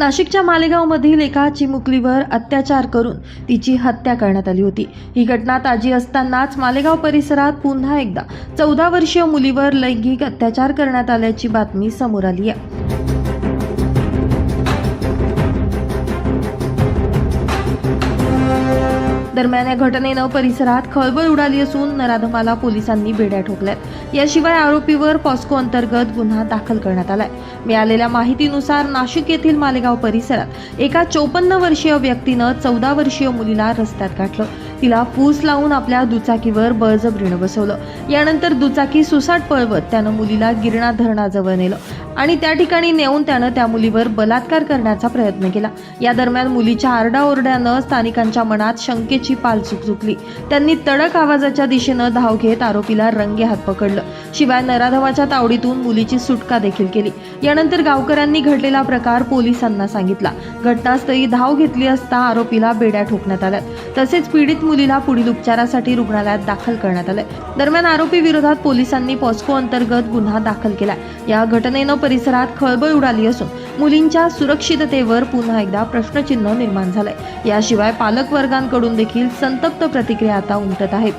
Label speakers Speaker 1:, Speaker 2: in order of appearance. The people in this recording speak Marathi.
Speaker 1: नाशिकच्या मालेगावमधील एका चिमुकलीवर अत्याचार करून तिची हत्या करण्यात आली होती. ही घटना ताजी असतानाच मालेगाव परिसरात पुन्हा एकदा चौदा वर्षीय मुलीवर लैंगिक अत्याचार करण्यात आल्याची बातमी समोर आली आहे. दरम्यान या घटनेनं परिसरात खळबळ उडाली असून नराधमाला पोलिसांनी बेड्या ठोकल्यात. याशिवाय आरोपीवर पॉस्को अंतर्गत गुन्हा दाखल करण्यात आलाय. मिळालेल्या माहितीनुसार नाशिक येथील मालेगाव परिसरात एका चोपन्न वर्षीय व्यक्तीनं चौदा वर्षीय मुलीला रस्त्यात गाठलं. तिला फूस लावून आपल्या दुचाकीवर बळजबरीनं बसवलं. यानंतर दुचाकी सुसाट पळवत त्यानं मुलीला गिरणा धरणाजवळ नेलं आणि त्या ठिकाणी नेऊन त्यानं त्या मुलीवर बलात्कार करण्याचा प्रयत्न केला. या दरम्यान मुलीच्या आरडाओरड्यानं स्थानिकांच्या मनात शंकेची पाल चुकचुकली त्यांनी तडक आवाजाच्या दिशेनं धाव घेत आरोपीला रंगे हात पकडलं. शिवाय नराधवाच्या तावडीतून मुलीची सुटका देखील केली. यानंतर गावकऱ्यांनी घडलेला प्रकार पोलिसांना सांगितला. घटनास्थळी धाव घेतली असता आरोपीला बेड्या ठोकण्यात आल्यात. तसेच पीडित मुलीला पुढील उपचारासाठी रुग्णालयात दाखल करण्यात आले दरम्यान आरोपी विरोधात पोलिसांनी पॉस्को अंतर्गत गुन्हा दाखल केला या घटनेनं परिसरात खळबळ उडाली असून मुलींच्या सुरक्षिततेवर पुन्हा एकदा प्रश्नचिन्ह निर्माण झालंय. याशिवाय पालकवर्गांकडून देखील संतप्त प्रतिक्रिया आता उमटत आहेत.